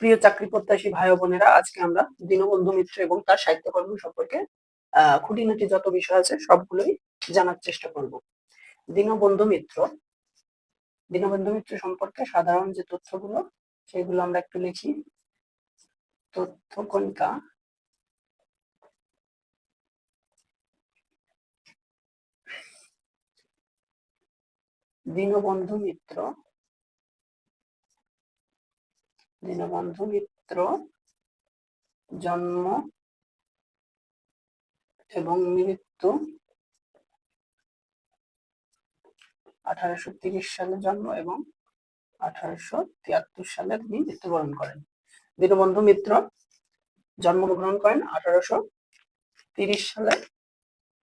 প্রিয় চাকরি প্রত্যাশী ভাই বোনেরা, আজকে আমরা দীনবন্ধু মিত্র এবং তার সাহিত্যকর্ম সম্পর্কে আহ খুঁটিনাটি যত বিষয় আছে সবগুলোই জানার চেষ্টা করব। দীনবন্ধু মিত্র। দীনবন্ধু মিত্র সম্পর্কে সাধারণ যে তথ্যগুলো, সেগুলো আমরা একটু লিখি। তথ্য কণিকা। দীনবন্ধু মিত্র। দীনবন্ধু মিত্র জন্ম এবং মৃত্যু আঠারোশো সালে জন্ম এবং আঠারোশো তিয়াত্তর সালে তিনি মৃত্যুবরণ করেন। দীনবন্ধু মিত্র জন্মগ্রহণ করেন আঠারোশো তিরিশ সালে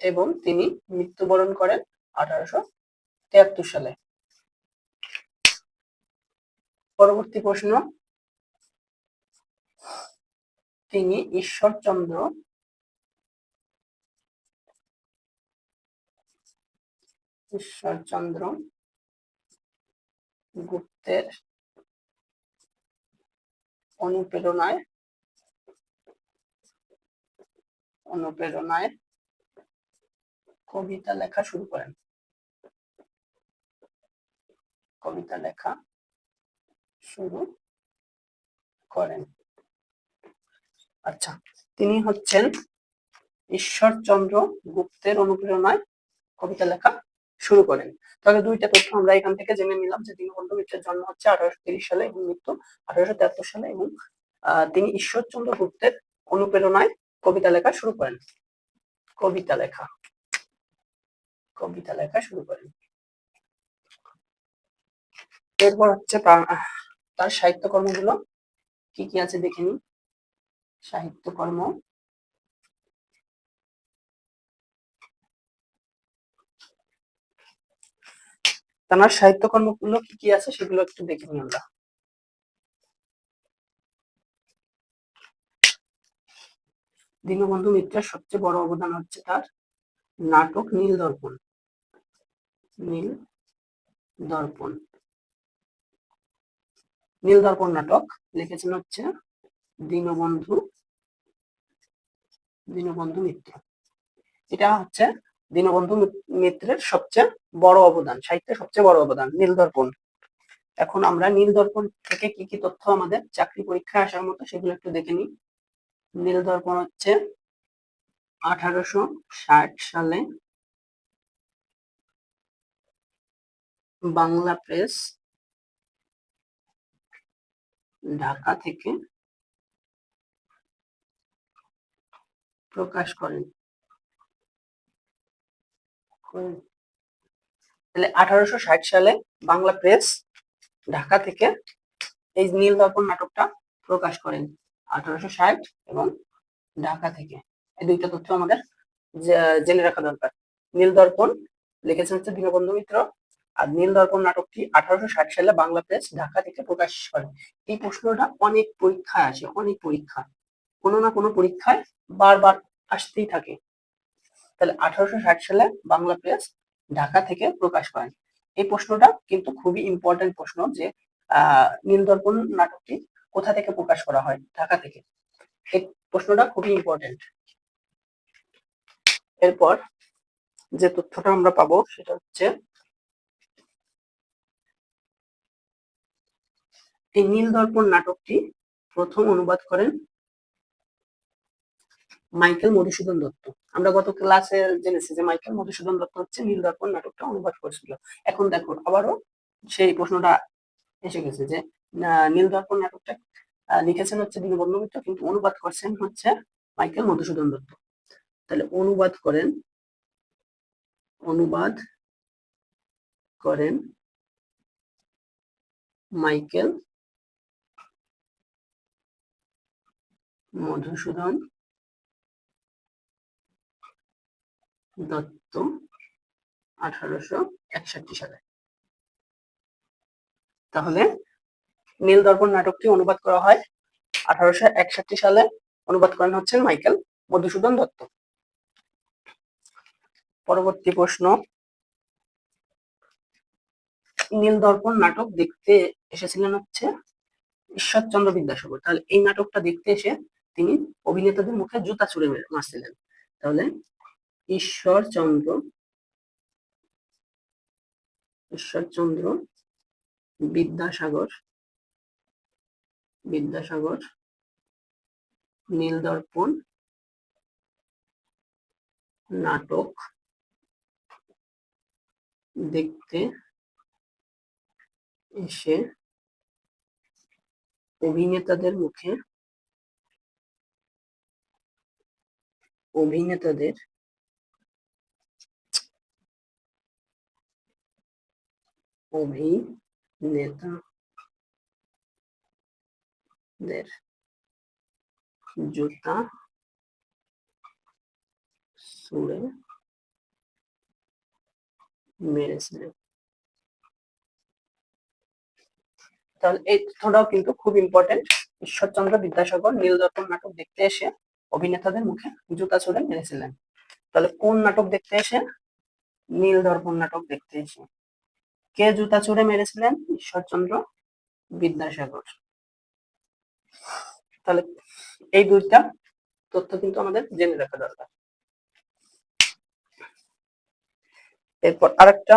এবং তিনি মৃত্যুবরণ করেন আঠারোশো তিয়াত্তর সালে। পরবর্তী প্রশ্ন তিনি ঈশ্বরচন্দ্র। ঈশ্বরচন্দ্র গুপ্তের অনুপ্রেরণায় অনুপ্রেরণায় কবিতা লেখা শুরু করেন। কবিতা লেখা শুরু করেন। আচ্ছা তিনি হচ্ছেন ঈশ্বরচন্দ্র গুপ্তের অনুপ্রেরণায় কবিতা লেখা শুরু করেন। তাহলে দুইটা তথ্য আমরা এখান থেকে জেনে নিলাম যে দীনবন্ধু মিত্রের জন্ম হচ্ছে আঠারোশো তিরিশ সালে এবং মৃত্যু আঠারোশো তেহাত্তর সালে এবং তিনি ঈশ্বরচন্দ্র গুপ্তের অনুপ্রেরণায় কবিতা লেখা শুরু করেন। কবিতা লেখা। কবিতা লেখা শুরু করেন। এরপর হচ্ছে তার সাহিত্যকর্মগুলো কি কি আছে দেখে নিই। সাহিত্যকর্ম। তার সাহিত্যকর্মগুলো কি কি আছে সেগুলো একটু দেখে নিই আমরা। দীনবন্ধু মিত্রের সবচেয়ে বড় অবদান হচ্ছে তার নাটক নীল দর্পণ। নীল দর্পণ। নীল দর্পণ নাটক লিখেছেন হচ্ছে দীনবন্ধু দীনবন্ধু মিত্র। এটা হচ্ছে দীনবন্ধু মিত্রের সবচেয়ে বড় অবদান, সাহিত্যের সবচেয়ে বড় অবদান, নীলদর্পণ। এখন আমরা নীলদর্পণ থেকে কি কি তথ্য আমাদের চাকরি পরীক্ষায় আসার মতো সেগুলো একটু দেখে নিই। নীলদর্পণ হচ্ছে আঠারোশো ষাট সালে বাংলা প্রেস ঢাকা থেকে প্রকাশ করেন। তাহলে আঠারোশো ষাট সালে বাংলা প্রেস ঢাকা থেকে এই নীল দর্পণ নাটকটা প্রকাশ করেন, আঠারোশো ষাট এবং ঢাকা থেকে। এই দুইটা তথ্য আমাদের জেনে রাখা দরকার। নীল দর্পণ লিখেছেন হচ্ছে দীনবন্ধু মিত্র, আর নীল দর্পণ নাটকটি আঠারোশো ষাট সালে বাংলা প্রেস ঢাকা থেকে প্রকাশ করে এই প্রশ্নটা অনেক পরীক্ষায় আসে, অনেক পরীক্ষা। কোনো না কোনো পরীক্ষায় বারবার আসতেই থাকে। তাহলে আঠারোশো ষাট সালে বাংলা প্রেস ঢাকা থেকে প্রকাশ করেন। এই প্রশ্নটা কিন্তু খুবই ইম্পর্টেন্ট প্রশ্ন যে আহ নীলদর্পণ নাটকটি কোথা থেকে প্রকাশ করা হয়? ঢাকা থেকে। এই প্রশ্নটা খুবই ইম্পর্টেন্ট এরপর যে তথ্যটা আমরা পাবো সেটা হচ্ছে, এই নীলদর্পণ নাটকটি প্রথম অনুবাদ করেন মাইকেল মধুসূদন দত্ত। আমরা গত ক্লাসে জেনেছি যে মাইকেল মধুসূদন দত্ত হচ্ছে নীলদর্পণ নাটকটা অনুবাদ করেছিল। এখন দেখো, আবারও সেই প্রশ্নটা এসে গেছে যে নীলদর্পণ নাটকটা লিখেছেন হচ্ছে দীনবন্ধু মিত্র, কিন্তু অনুবাদ করছেন হচ্ছে মাইকেল মধুসূদন দত্ত। তাহলে অনুবাদ করেন অনুবাদ করেন মাইকেল মধুসূদন দত্ত, আঠারোশো একষট্টি সালে। তাহলে নীল দর্পণ নাটকটি অনুবাদ করা হয় আঠারোশো একষট্টি সালে। অনুবাদ করেন হচ্ছেন মাইকেল মধুসূদন দত্ত। পরবর্তী প্রশ্ন নীল দর্পণ নাটক দেখতে এসেছিলেন হচ্ছে ঈশ্বরচন্দ্র বিদ্যাসাগর। তাহলে এই নাটকটা দেখতে এসে তিনি অভিনেতাদের মুখে জুতা ছুড়ে মারছিলেন। তাহলে ঈশ্বরচন্দ্র ঈশ্বরচন্দ্র বিদ্যাসাগর বিদ্যাসাগর নীলদর্পণ নাটক দেখতে এসে অভিনেতাদের মুখে অভিনেতাদের অভিনেতাদের জুতা ছুঁড়ে মেরেছিলেন তাহলে এই তথ্যটাও কিন্তু খুব ইম্পর্টেন্ট ঈশ্বরচন্দ্র বিদ্যাসাগর নীলদর্পণ নাটক দেখতে এসে অভিনেতাদের মুখে জুতা ছুঁড়ে মেরেছিলেন। তাহলে কোন নাটক দেখতে এসে? নীলদর্পণ নাটক দেখতে এসে। কে জুতা ছুড়ে মেরেছিলেন? ঈশ্বরচন্দ্র বিদ্যাসাগর। তাহলে এই দুইটা তথ্য কিন্তু আমাদের জেনে রাখা দরকার। এরপর আরেকটা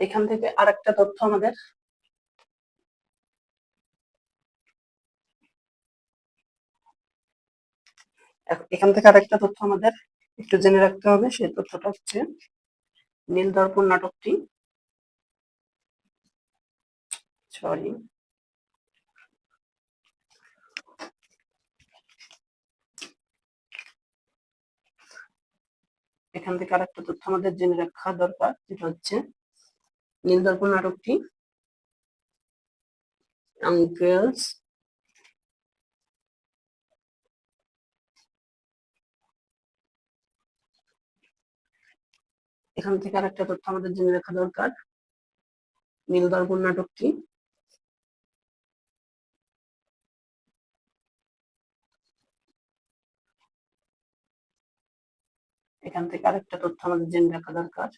এখান থেকে আরেকটা তথ্য আমাদের। এখ- এখান থেকে আরেকটা তথ্য আমাদের, একটু জেনে রাখতে হবে, সেই তথ্যটা হচ্ছে নীল নীলদর্পণ নাটকটি। সরি এখান থেকে আরেকটা তথ্য আমাদের জেনে রাখা দরকার, যেটা হচ্ছে নীলদর্পণ নাটকটি আঙ্কেলস? এখান থেকে আরেকটা তথ্য আমাদের জেনে রাখা দরকার। নীলদর্পণ নাটকটি? এখান থেকে আরেকটা তথ্য আমাদের জেনে রাখা দরকার।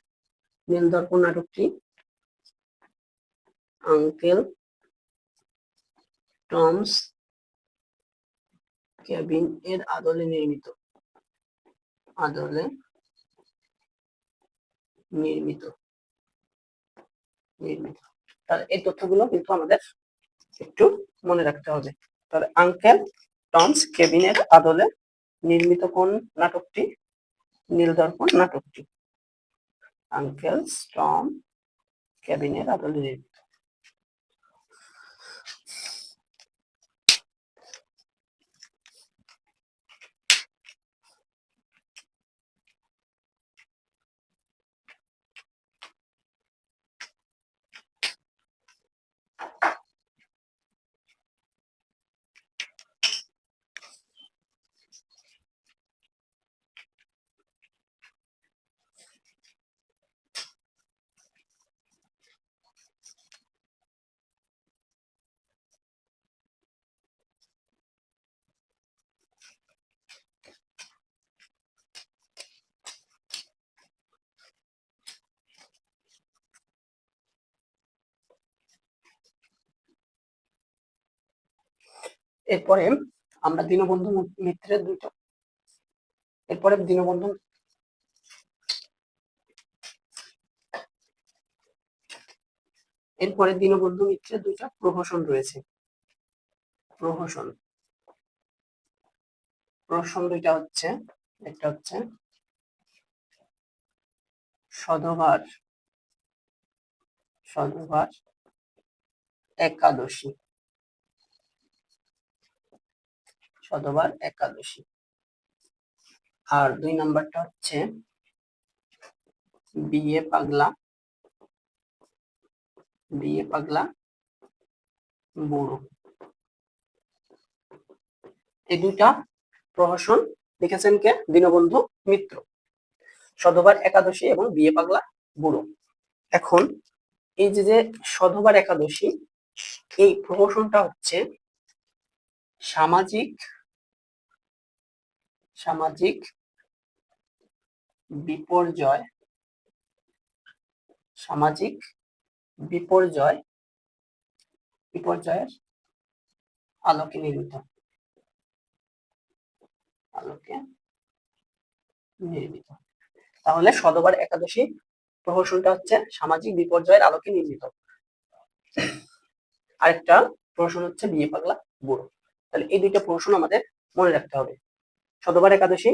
নীলদর্পণ নাটকটি? আঙ্কেল টমস কেবিন এর আদলে নির্মিত। আদলে নির্মিত। নির্মিত। তাহলে এই তথ্যগুলো কিন্তু আমাদের একটু মনে রাখতে হবে। তাহলে আঙ্কেল টমস কেবিনের আদলে নির্মিত কোন নাটকটি? নীলদর্পণ নাটকটি। আঙ্কেল টম কেবিনের আদলে নির্মিত। এরপরে আমরা দীনবন্ধু মিত্রের দুইটা। এরপরে দীনবন্ধু এরপরে দীনবন্ধু মিত্রের দুইটা প্রহসন রয়েছে। প্রহসন। প্রহসন দুইটা হচ্ছে, একটা হচ্ছে সধবার সধবার একাদশী। শতবার একাদশী। আর দুই নাম্বারটা হচ্ছে বিয়ে পাগলা। বিয়ে পাগলা বুড়ো। এই দুইটা প্রহসন লিখেছেন কে? দীনবন্ধু মিত্র। সধবার একাদশী এবং বিয়ে পাগলা বুড়ো। এখন এই যে যে সধবার একাদশী, এই প্রহসনটা হচ্ছে সামাজিক সামাজিক বিপর্যয় সামাজিক বিপর্যয়, বিপর্যয়ের আলোকে নির্মিত। আলোকে নির্মিত। তাহলে সদবার একাদশী প্রহসনটা হচ্ছে সামাজিক বিপর্যয়ের আলোকে নির্মিত। আরেকটা প্রহসন হচ্ছে বিয়ে পাগলা বুড়ো। তাহলে এই দুইটা প্রহসন আমাদের মনে রাখতে হবে। সদবার একাদশী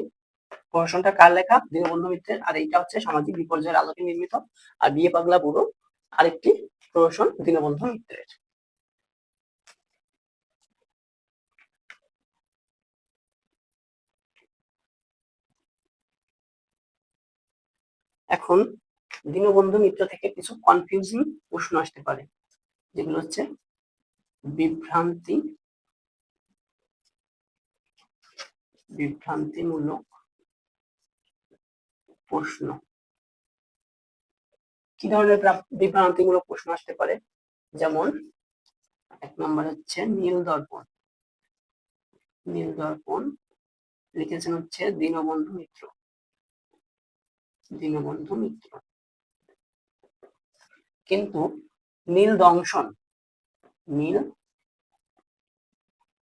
প্রহসনটা কার লেখা? দীনবন্ধু মিত্রের। আর এইটা হচ্ছে সামাজিক বিপর্যয়ের আলোকে নির্মিত। আর বিয়ে পাগলা বুড়ো আরেকটি প্রহসন দীনবন্ধু মিত্রের। এখন দীনবন্ধু মিত্র থেকে কিছু কনফিউজিং প্রশ্ন আসতে পারে। যেগুলো হচ্ছে বিভ্রান্তি বিভ্রান্তিমূলক প্রশ্ন। কি ধরনের বিভ্রান্তিমূলক প্রশ্ন আসতে পারে? যেমন, এক নম্বর হচ্ছে নীল দর্পণ নীল দর্পণ লিখেছেন হচ্ছে দীনবন্ধু মিত্র। দীনবন্ধু মিত্র। কিন্তু নীল দংশন নীল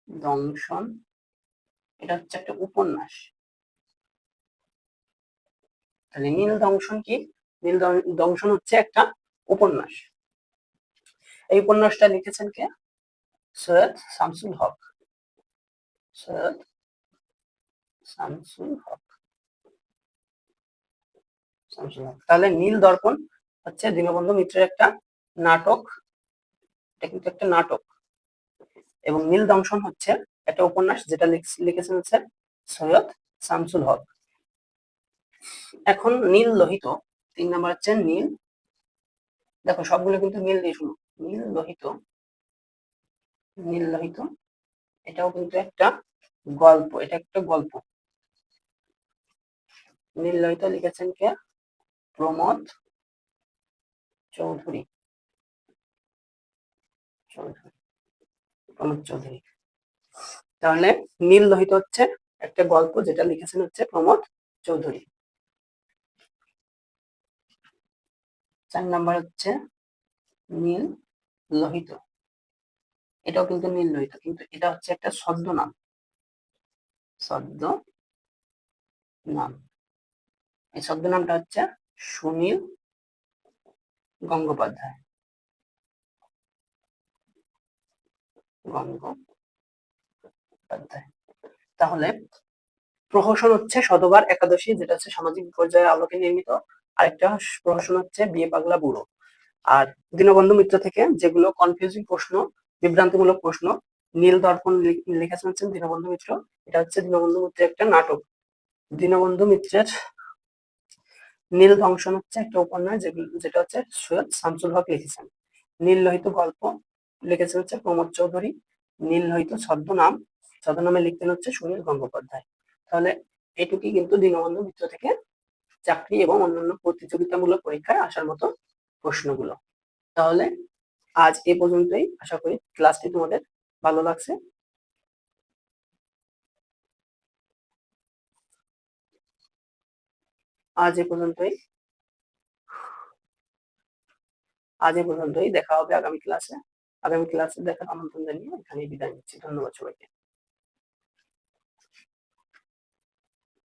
দংশন এটা হচ্ছে একটা উপন্যাস। তাহলে নীল দংশন কি? নীল দংশন হচ্ছে একটা উপন্যাস। এই উপন্যাসটা লিখেছেন কে? সৈয়দ শামসুল হক। সৈয়দ শামসুল হক। তাহলে নীল দর্পণ হচ্ছে দীনবন্ধু মিত্রের একটা নাটক। এটা কিন্তু একটা নাটক। এবং নীল দংশন হচ্ছে একটা উপন্যাস যেটা লিখেছেন হচ্ছে সৈয়দ শামসুল হক। এখন নীল লোহিত, তিন নম্বর হচ্ছে নীল। দেখো, সবগুলো কিন্তু নীল দিয়ে শুরু। নীল লোহিত নীল লোহিত, এটাও কিন্তু একটা গল্প, এটা একটা গল্প। নীল লোহিত লিখেছেন কে? প্রমোদ চৌধুরী। চৌধুরী, প্রমোদ চৌধুরী। তাহলে নীল লোহিত হচ্ছে একটা গল্প যেটা লিখেছেন হচ্ছে প্রমোদ চৌধুরী। চার নাম্বার হচ্ছে নীল লোহিত। এটাও কিন্তু নীল লোহিত, কিন্তু এটা হচ্ছে একটা ছদ্ম নাম। ছদ্ম নাম। এই ছদ্ম নামটা হচ্ছে সুনীল গঙ্গোপাধ্যায়। গঙ্গোপাধ্যায়। তাহলে প্রহসন হচ্ছে শতবার একাদশী, যেটা হচ্ছে সামাজিক বিপর্যয়ের আলোকে নির্মিত। আরেকটা প্রহসন হচ্ছে বিয়ে পাগলা বুড়ো। আর দীনবন্ধু মিত্র থেকে যেগুলো কনফিউজিং প্রশ্ন, বিভ্রান্তিমূলক প্রশ্ন, নীল দর্পণ লিখেছেন হচ্ছেন দীনবন্ধু মিত্র। এটা হচ্ছে দীনবন্ধু মিত্রের একটা নাটক। দীনবন্ধু মিত্রের নীল ধ্বংসন হচ্ছে একটা উপন্যাস যেটা হচ্ছে সৈয়দ শামসুল হক লিখেছেন। নীল লোহিত গল্প লিখেছেন হচ্ছে প্রমোদ চৌধুরী। নীল লোহিত ছদ্মনাম ছদ্মনামে লিখতেন হচ্ছে সুনীল গঙ্গোপাধ্যায়। তাহলে এটুকুই কিন্তু দীনবন্ধু মিত্র থেকে চাকরি এবং অন্যান্য প্রতিযোগিতামূলক পরীক্ষায় আসার মতো প্রশ্নগুলো। তাহলে আজ এ পর্যন্তই। আশা করি ক্লাসটি তোমাদের ভালো লাগছে। আজ এ পর্যন্তই। আজ এ পর্যন্তই। দেখা হবে আগামী ক্লাসে। আগামী ক্লাসে দেখার আমন্ত্রণ জানিয়ে এখানে বিদায় নিচ্ছি। ধন্যবাদ সবাইকে।